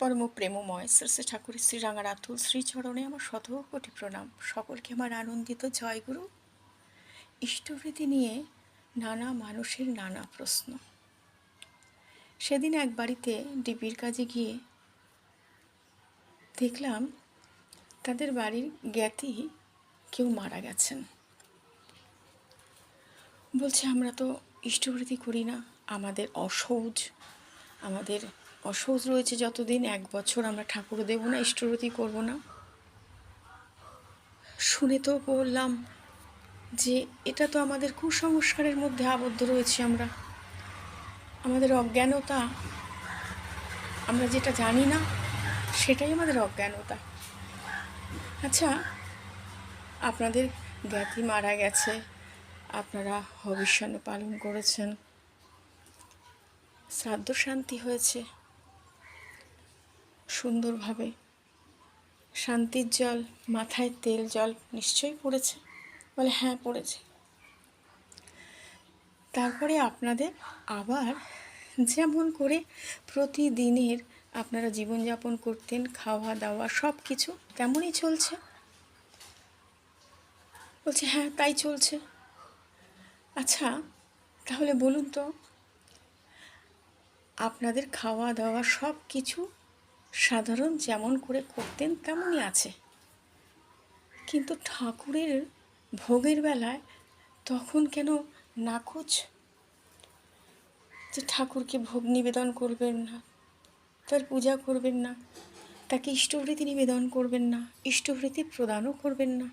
পরম প্রেমময় শ্রী ঠাকুরের শ্রীরাঙা রাতুল শ্রীচরণে আমার শত কোটি প্রণাম। সকলকে আমার আনন্দিত জয়গুরু ইষ্টভৃতি নিয়ে নানা মানুষের নানা প্রশ্ন। সেদিন এক বাড়িতে ডিপির কাজে গিয়ে দেখলাম তাদের বাড়ির জ্ঞাতি কেউ মারা গেছেন। বলছে, আমরা তো ইষ্টভৃতি করি না, আমাদের অসৌজ, আমাদের অসৌজ রয়েছে যতদিন, এক বছর আমরা ঠাকুর দেব না, ইষ্টরতি করব না। শুনে তো বললাম যে, এটা তো আমাদের কুসংস্কারের মধ্যে আবদ্ধ রয়েছি আমরা। আমাদের অজ্ঞানতা, আমরা যেটা জানি না, সেটাই আমাদের অজ্ঞানতা। আচ্ছা আপনাদের জ্ঞাতি মারা গেছে, আপনারা হবিষ্যান্ন পালন করেছেন। শ্রাদ্ধ শান্তি হয়েছে। সুন্দরভাবে। শান্তির জল, মাথায় তেল, জল নিশ্চয়ই পড়েছে। বলে হ্যাঁ পড়েছে। তারপরে আপনাদের আবার যেমন করে প্রতিদিনের আপনারা জীবনযাপন করতেন খাওয়া দাওয়া সব কিছু তেমনই চলছে। বলছে হ্যাঁ তাই চলছে। আচ্ছা তাহলে বলুন তো, আপনাদের খাওয়া দাওয়া সব কিছু সাধারণ যেমন করে করতেন তেমনই আছে। কিন্তু ঠাকুরের ভোগের বেলায় তখন কেন নাকচ? যে ঠাকুরকে ভোগ নিবেদন করবেন না, তার পূজা করবেন না, তাকে ইষ্টভৃতি নিবেদন করবেন না, ইষ্টভৃতি প্রদানও করবেন না।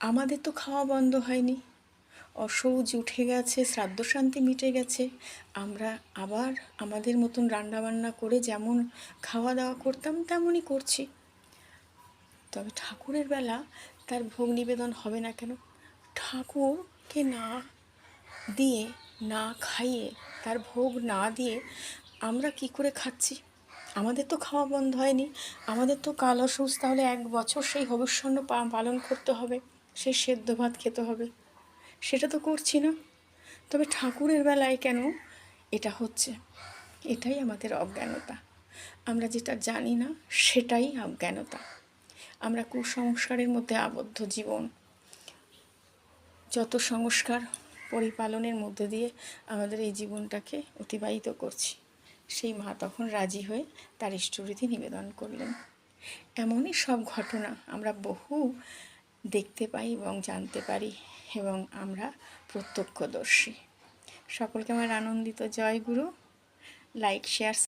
আমাদের তো খাওয়া বন্ধ হয়নি। অসৌজ উঠে গেছে, শ্রাদ্ধ শান্তি মিটে গেছে। আমরা আবার আমাদের মতন রান্নাবান্না করে যেমন খাওয়া দাওয়া করতাম, তেমনই করছি। তবে ঠাকুরের বেলা তার ভোগ নিবেদন হবে না কেন? ঠাকুরকে না দিয়ে, না খাইয়ে তার ভোগ না দিয়ে আমরা কি করে খাচ্ছি? আমাদের তো খাওয়া বন্ধ হয়নি। আমাদের তো কাল অসুস্থ, তাহলে এক বছর সেই ভবিষ্যন্ন পালন করতে হবে, সেই সেদ্ধ ভাত খেতে হবে। সেটা তো করছি না। তবে ঠাকুরের বেলায় কেন এটা হচ্ছে? এটাই আমাদের অজ্ঞানতা। আমরা যেটা জানি না, সেটাই অজ্ঞানতা। আমরা কুসংস্কারের মধ্যে আবদ্ধ জীবন। যত সংস্কার পরিপালনের মধ্যে দিয়ে আমাদের এই জীবনটাকে অতিবাহিত করছি, সেই মা তখন রাজি হয়ে তার ইষ্টরীতি নিবেদন করলেন। এমনই সব ঘটনা আমরা বহু দেখতে পাই এবং জানতে পারি এবং আমরা প্রত্যক্ষদর্শী। সকলকে আমার আনন্দিত জয় গুরু। Like share